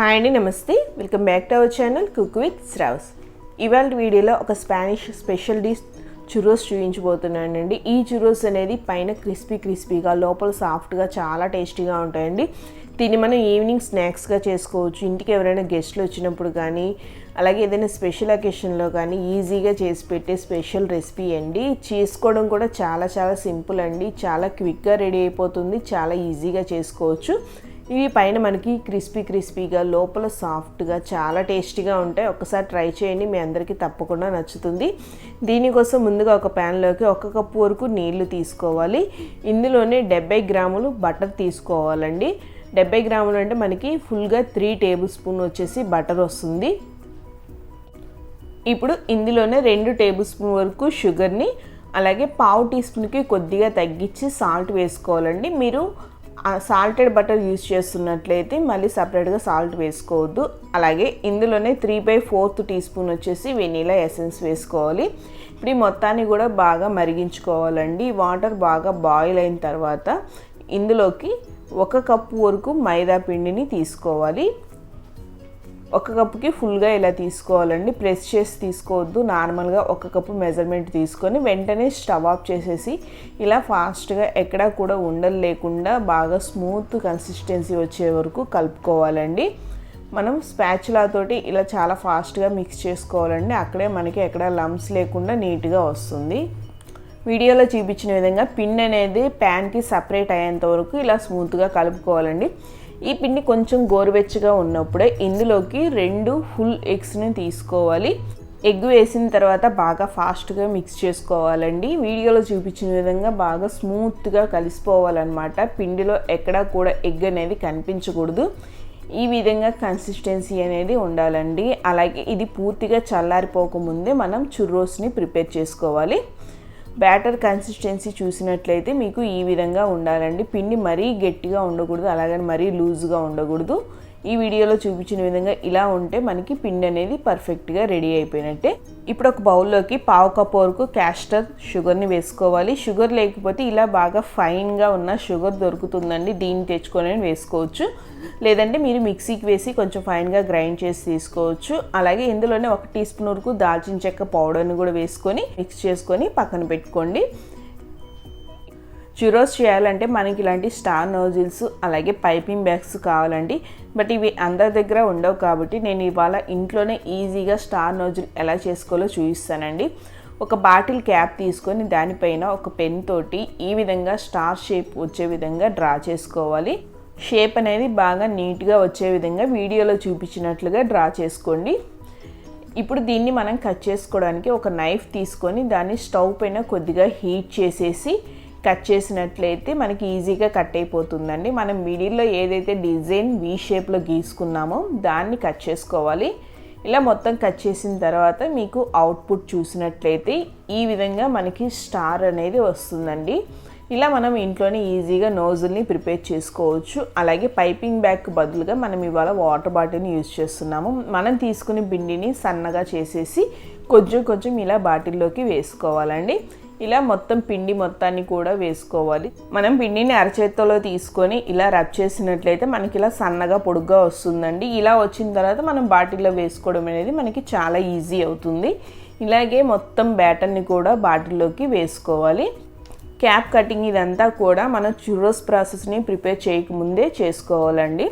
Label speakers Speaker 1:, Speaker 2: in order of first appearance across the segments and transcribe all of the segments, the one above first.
Speaker 1: Hi అండి నమస్తే. Welcome back to our channel cook with Shravs ఇవాళ వీడియోలో ఒక స్పానిష్ స్పెషల్ డిష్ చురోస్ చూపించబోతున్నానండి. ఈ చురోస్ అనేది పైన క్రిస్పీ క్రిస్పీగా లోపల సాఫ్ట్గా చాలా టేస్టీగా ఉంటాయండి. దీన్ని మనం ఈవినింగ్ స్నాక్స్గా చేసుకోవచ్చు. ఇంటికి ఎవరైనా గెస్ట్లు వచ్చినప్పుడు కానీ అలాగే ఏదైనా స్పెషల్ అకేషన్లో కానీ ఈజీగా చేసి పెట్టే స్పెషల్ రెసిపీ అండి. చేసుకోవడం కూడా చాలా చాలా సింపుల్ అండి. చాలా క్విక్గా రెడీ అయిపోతుంది. చాలా ఈజీగా చేసుకోవచ్చు. ఇవి పైన మనకి క్రిస్పీ క్రిస్పీగా లోపల సాఫ్ట్గా చాలా టేస్టీగా ఉంటాయి. ఒకసారి ట్రై చేయండి మీ అందరికీ తప్పకుండా నచ్చుతుంది. దీనికోసం ముందుగా ఒక ప్యాన్లోకి ఒక కప్పు వరకు నీళ్ళు తీసుకోవాలి. ఇందులోనే డెబ్బై గ్రాములు బటర్ తీసుకోవాలండి. డెబ్బై గ్రాములు అంటే మనకి ఫుల్గా త్రీ టేబుల్ స్పూన్ వచ్చేసి బటర్ వస్తుంది. ఇప్పుడు ఇందులోనే రెండు టేబుల్ స్పూన్ వరకు షుగర్ని అలాగే పావు టీ స్పూన్కి కొద్దిగా తగ్గించి సాల్ట్ వేసుకోవాలండి. మీరు సాల్టెడ్ బటర్ యూజ్ చేస్తున్నట్లయితే మళ్ళీ సపరేట్గా సాల్ట్ వేసుకోవద్దు. అలాగే ఇందులోనే three by fourth teaspoon వచ్చేసి వెనీలా ఎసెన్స్ వేసుకోవాలి. ఇప్పుడు ఈ మొత్తాన్ని కూడా బాగా మరిగించుకోవాలండి. వాటర్ బాగా బాయిల్ అయిన తర్వాత ఇందులోకి ఒక కప్పు వరకు మైదా పిండిని తీసుకోవాలి. ఒక కప్పుకి ఫుల్గా ఇలా తీసుకోవాలండి. ప్రెస్ చేసి తీసుకోవద్దు. నార్మల్గా ఒక కప్పు మెజర్మెంట్ తీసుకొని వెంటనే స్టవ్ ఆఫ్ చేసేసి ఇలా ఫాస్ట్గా ఎక్కడా కూడా ఉండలు లేకుండా బాగా స్మూత్ కన్సిస్టెన్సీ వచ్చే వరకు కలుపుకోవాలండి. మనం స్పాచులాతోటి ఇలా చాలా ఫాస్ట్గా మిక్స్ చేసుకోవాలండి. అక్కడే మనకి ఎక్కడ లమ్స్ లేకుండా నీట్గా వస్తుంది. వీడియోలో చూపించిన విధంగా పిన్ అనేది ప్యాన్కి సపరేట్ అయ్యేంత వరకు ఇలా స్మూత్గా కలుపుకోవాలండి. ఈ పిండి కొంచెం గోరువెచ్చగా ఉన్నప్పుడే ఇందులోకి రెండు ఫుల్ ఎగ్స్ని తీసుకోవాలి. ఎగ్ వేసిన తర్వాత బాగా ఫాస్ట్గా మిక్స్ చేసుకోవాలండి. వీడియోలో చూపించిన విధంగా బాగా స్మూత్గా కలిసిపోవాలన్నమాట. పిండిలో ఎక్కడా కూడా ఎగ్ అనేది కనిపించకూడదు. ఈ విధంగా కన్సిస్టెన్సీ అనేది ఉండాలండి. అలాగే ఇది పూర్తిగా చల్లారిపోకముందే మనం చుర్రోస్ని ప్రిపేర్ చేసుకోవాలి. బ్యాటర్ కన్సిస్టెన్సీ చూసినట్లయితే మీకు ఈ విధంగా ఉండాలండి. పిండి మరీ గట్టిగా ఉండకూడదు అలాగని మరీ లూజ్గా ఉండకూడదు. ఈ వీడియోలో చూపించిన విధంగా ఇలా ఉంటే మనకి పిండి అనేది పర్ఫెక్ట్గా రెడీ అయిపోయినట్టే. ఇప్పుడు ఒక బౌల్లోకి పావు కప్పు వరకు క్యాస్టర్ షుగర్ని వేసుకోవాలి. షుగర్ లేకపోతే ఇలా బాగా ఫైన్గా ఉన్న షుగర్ దొరుకుతుందండి. దీన్ని తెచ్చుకొని వేసుకోవచ్చు. లేదంటే మీరు మిక్సీకి వేసి కొంచెం ఫైన్గా గ్రైండ్ చేసి తీసుకోవచ్చు. అలాగే ఇందులోనే ఒక టీ స్పూన్ వరకు దాల్చిన చెక్క పౌడర్ని కూడా వేసుకొని మిక్స్ చేసుకొని పక్కన పెట్టుకోండి. చురోస్ చేయాలంటే మనకి ఇలాంటి స్టార్ నోజిల్స్ అలాగే పైపింగ్ బ్యాగ్స్ కావాలండి. బట్ ఇవి అందరి దగ్గర ఉండవు కాబట్టి నేను ఇవాళ ఇంట్లోనే ఈజీగా స్టార్ నోజిల్ ఎలా చేసుకోవాలో చూపిస్తానండి. ఒక బాటిల్ క్యాప్ తీసుకొని దానిపైన ఒక పెన్ తోటి ఈ విధంగా స్టార్ షేప్ వచ్చే విధంగా డ్రా చేసుకోవాలి. షేప్ అనేది బాగా నీట్గా వచ్చే విధంగా వీడియోలో చూపించినట్లుగా డ్రా చేసుకోండి. ఇప్పుడు దీన్ని మనం కట్ చేసుకోవడానికి ఒక నైఫ్ తీసుకొని దాన్ని స్టవ్ పైన కొద్దిగా హీట్ చేసేసి కట్ చేసినట్లయితే మనకి ఈజీగా కట్ అయిపోతుందండి. మనం మిడిల్లో ఏదైతే డిజైన్ వీ షేప్లో గీసుకున్నామో దాన్ని కట్ చేసుకోవాలి. ఇలా మొత్తం కట్ చేసిన తర్వాత మీకు అవుట్పుట్ చూసినట్లయితే ఈ విధంగా మనకి స్టార్ అనేది వస్తుందండి. ఇలా మనం ఇంట్లోనే ఈజీగా నోజుల్ని ప్రిపేర్ చేసుకోవచ్చు. అలాగే పైపింగ్ బ్యాగ్ బదులుగా మనం ఇవాళ వాటర్ బాటిల్ని యూజ్ చేస్తున్నాము. మనం తీసుకునే పిండిని సన్నగా చేసేసి కొంచెం కొంచెం ఇలా బాటిల్లోకి వేసుకోవాలండి. ఇలా మొత్తం పిండి మొత్తాన్ని కూడా వేసుకోవాలి. మనం పిండిని అరచేత్తలో తీసుకొని ఇలా రబ్ చేసినట్లయితే మనకి ఇలా సన్నగా పొడుగ్గా వస్తుందండి. ఇలా వచ్చిన తర్వాత మనం బాటిల్లో వేసుకోవడం అనేది మనకి చాలా ఈజీ అవుతుంది. ఇలాగే మొత్తం బ్యాటర్ని కూడా బాటిల్లోకి వేసుకోవాలి. క్యాప్ కటింగ్ ఇదంతా కూడా మనం చురోస్ ప్రాసెస్ని ప్రిపేర్ చేయకముందే చేసుకోవాలండి.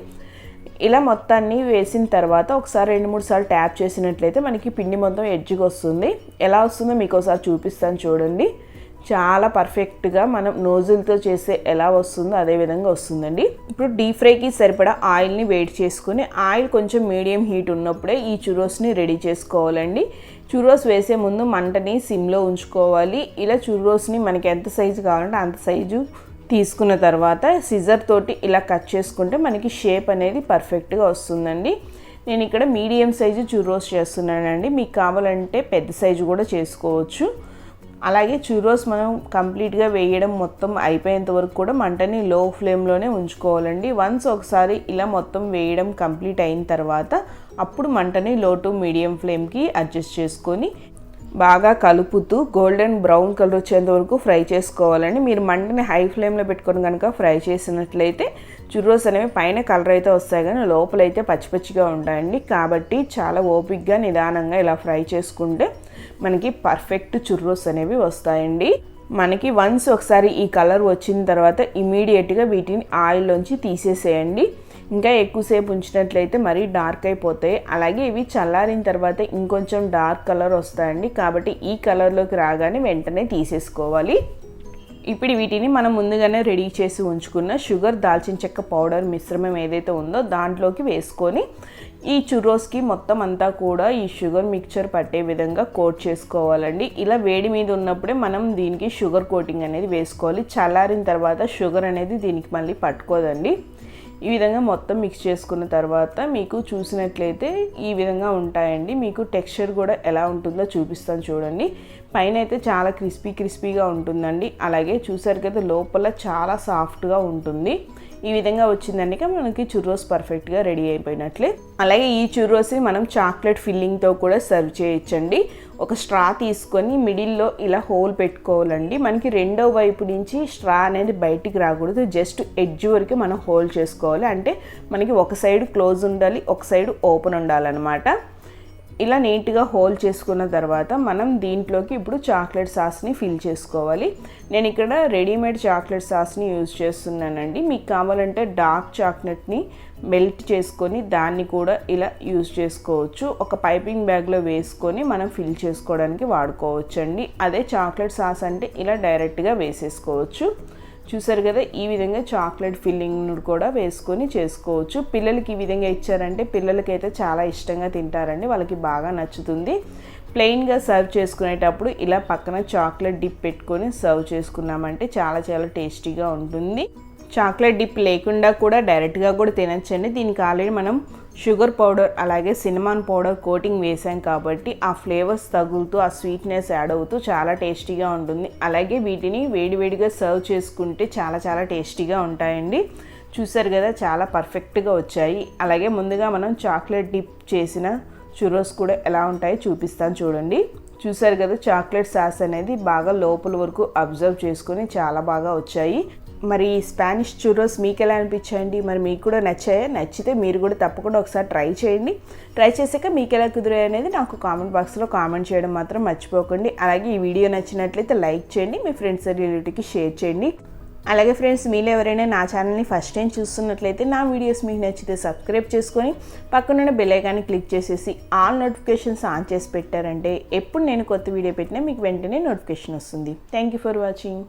Speaker 1: ఇలా మొత్తాన్ని వేసిన తర్వాత ఒకసారి రెండు మూడు సార్లు ట్యాప్ చేసినట్లయితే మనకి పిండి మొత్తం ఎడ్జ్కి వస్తుంది. ఎలా వస్తుందో మీకు ఒకసారి చూపిస్తాను చూడండి. చాలా పర్ఫెక్ట్గా మనం నోజులతో చేసే ఎలా వస్తుందో అదే విధంగా వస్తుందండి. ఇప్పుడు డీప్ ఫ్రైకి సరిపడా ఆయిల్ని వేడి చేసుకుని ఆయిల్ కొంచెం మీడియం హీట్ ఉన్నప్పుడే ఈ చురోస్ని రెడీ చేసుకోవాలండి. చురోస్ వేసే ముందు మంటని సిమ్లో ఉంచుకోవాలి. ఇలా చురోస్ని మనకి ఎంత సైజు కావాలంటే అంత సైజు తీసుకున్న తర్వాత సిజర్ తోటి ఇలా కట్ చేసుకుంటే మనకి షేప్ అనేది పర్ఫెక్ట్గా వస్తుందండి. నేను ఇక్కడ మీడియం సైజు చురోస్ చేస్తున్నానండి. మీకు కావాలంటే పెద్ద సైజు కూడా చేసుకోవచ్చు. అలాగే చురోస్ మనం కంప్లీట్గా వేయడం మొత్తం అయిపోయేంత వరకు కూడా మంటని లో ఫ్లేమ్లోనే ఉంచుకోవాలండి. వన్స్ ఒకసారి ఇలా మొత్తం వేయడం కంప్లీట్ అయిన తర్వాత అప్పుడు మంటని లో టు మీడియం ఫ్లేమ్కి అడ్జస్ట్ చేసుకొని బాగా కలుపుతూ గోల్డెన్ బ్రౌన్ కలర్ వచ్చేంత వరకు ఫ్రై చేసుకోవాలండి. మీరు మంటని హై ఫ్లేమ్లో పెట్టుకొని కనుక ఫ్రై చేసినట్లయితే చుర్రోస్ అనేవి పైన కలర్ అయితే వస్తాయి కానీ లోపలైతే పచ్చిపచ్చిగా ఉంటాయండి. కాబట్టి చాలా ఓపిక్గా నిదానంగా ఇలా ఫ్రై చేసుకుంటే మనకి పర్ఫెక్ట్ చుర్రోస్ అనేవి వస్తాయండి. మనకి వన్స్ ఒకసారి ఈ కలర్ వచ్చిన తర్వాత ఇమీడియట్గా వీటిని ఆయిల్లోంచి తీసేసేయండి. ఇంకా ఎక్కువసేపు ఉంచినట్లయితే మరీ డార్క్ అయిపోతాయి. అలాగే ఇవి చల్లారిన తర్వాత ఇంకొంచెం డార్క్ కలర్ వస్తాయండి. కాబట్టి ఈ కలర్లోకి రాగానే వెంటనే తీసేసుకోవాలి. ఇప్పుడు వీటిని మనం ముందుగానే రెడీ చేసి ఉంచుకున్న షుగర్ దాల్చిన చెక్క పౌడర్ మిశ్రమం ఏదైతే ఉందో దాంట్లోకి వేసుకొని ఈ చుర్రోస్కి మొత్తం అంతా కూడా ఈ షుగర్ మిక్చర్ పట్టే విధంగా కోట్ చేసుకోవాలండి. ఇలా వేడి మీద ఉన్నప్పుడే మనం దీనికి షుగర్ కోటింగ్ అనేది వేసుకోవాలి. చల్లారిన తర్వాత షుగర్ అనేది దీనికి మళ్ళీ పట్టుకోదండి. ఈ విధంగా మొత్తం మిక్స్ చేసుకున్న తర్వాత మీకు చూసినట్లయితే ఈ విధంగా ఉంటాయండి. మీకు టెక్స్చర్ కూడా ఎలా ఉంటుందో చూపిస్తాను చూడండి. పైన అయితే చాలా క్రిస్పీ క్రిస్పీగా ఉంటుందండి. అలాగే చూసారు కదా లోపల చాలా సాఫ్ట్గా ఉంటుంది. ఈ విధంగా వచ్చిందండి మనకి చుర్రోస్ పర్ఫెక్ట్గా రెడీ అయిపోయినట్లే. అలాగే ఈ చుర్రోస్ని మనం చాక్లెట్ ఫిల్లింగ్తో కూడా సర్వ్ చేయొచ్చండి. ఒక స్ట్రా తీసుకొని మిడిల్లో ఇలా హోల్ పెట్టుకోవాలండి. మనకి రెండో వైపు నుంచి స్ట్రా అనేది బయటికి రాకూడదు. జస్ట్ ఎడ్జ్ వరకు మనం హోల్డ్ చేసుకోవాలి. అంటే మనకి ఒక సైడ్ క్లోజ్ ఉండాలి ఒక సైడ్ ఓపెన్ ఉండాలన్నమాట. ఇలా నీట్గా హోల్ చేసుకున్న తర్వాత మనం దీంట్లోకి ఇప్పుడు చాక్లెట్ సాస్ని ఫిల్ చేసుకోవాలి. నేను ఇక్కడ రెడీమేడ్ చాక్లెట్ సాస్ని యూజ్ చేస్తున్నానండి. మీకు కావాలంటే డార్క్ చాక్లెట్ని మెల్ట్ చేసుకొని దాన్ని కూడా ఇలా యూజ్ చేసుకోవచ్చు. ఒక పైపింగ్ బ్యాగ్లో వేసుకొని మనం ఫిల్ చేసుకోవడానికి వాడుకోవచ్చు అండి అదే చాక్లెట్ సాస్ అంటే ఇలా డైరెక్ట్గా వేసేసుకోవచ్చు. చూసారు కదా ఈ విధంగా చాక్లెట్ ఫిల్లింగ్ కూడా వేసుకొని చేసుకోవచ్చు. పిల్లలకి ఈ విధంగా ఇచ్చారంటే పిల్లలకైతే చాలా ఇష్టంగా తింటారండి వాళ్ళకి బాగా నచ్చుతుంది. ప్లెయిన్గా సర్వ్ చేసుకునేటప్పుడు ఇలా పక్కన చాక్లెట్ డిప్ పెట్టుకొని సర్వ్ చేసుకున్నామంటే చాలా చాలా టేస్టీగా ఉంటుంది. చాక్లెట్ డిప్ లేకుండా కూడా డైరెక్ట్గా కూడా తినచ్చండి. దీనికి ఆల్రెడీ మనం షుగర్ పౌడర్ అలాగే సినిమాన్ పౌడర్ కోటింగ్ వేసాం కాబట్టి ఆ ఫ్లేవర్స్ తగులుతూ ఆ స్వీట్నెస్ యాడ్ అవుతూ చాలా టేస్టీగా ఉంటుంది. అలాగే వీటిని వేడివేడిగా సర్వ్ చేసుకుంటే చాలా చాలా టేస్టీగా ఉంటాయండి. చూసారు కదా చాలా పర్ఫెక్ట్గా వచ్చాయి. అలాగే ముందుగా మనం చాక్లెట్ డిప్ చేసిన చురోస్ కూడా ఎలా ఉంటాయో చూపిస్తాను చూడండి. చూసారు కదా చాక్లెట్ సాస్ అనేది బాగా లోపల వరకు అబ్జర్వ్ చేసుకొని చాలా బాగా వచ్చాయి. మరి స్పానిష్ చురోస్ మీకు ఎలా అనిపించండి మరి మీకు కూడా నచ్చాయా? నచ్చితే మీరు కూడా తప్పకుండా ఒకసారి ట్రై చేయండి. ట్రై చేసాక మీకు ఎలా కుదిరాయి అనేది నాకు కామెంట్ బాక్స్లో కామెంట్ చేయడం మాత్రం మర్చిపోకండి. అలాగే ఈ వీడియో నచ్చినట్లయితే లైక్ చేయండి మీ ఫ్రెండ్స్ రిలేటివ్కి షేర్ చేయండి. అలాగే ఫ్రెండ్స్ మీరు ఎవరైనా నా ఛానల్ని ఫస్ట్ టైం చూస్తున్నట్లయితే నా వీడియోస్ మీకు నచ్చితే సబ్స్క్రైబ్ చేసుకొని పక్కనున్న బెల్ ఐకాన్ని క్లిక్ చేసేసి ఆల్ నోటిఫికేషన్స్ ఆన్ చేసి పెట్టారంటే ఎప్పుడు నేను కొత్త వీడియో పెట్టినా మీకు వెంటనే నోటిఫికేషన్ వస్తుంది. Thank you for watching.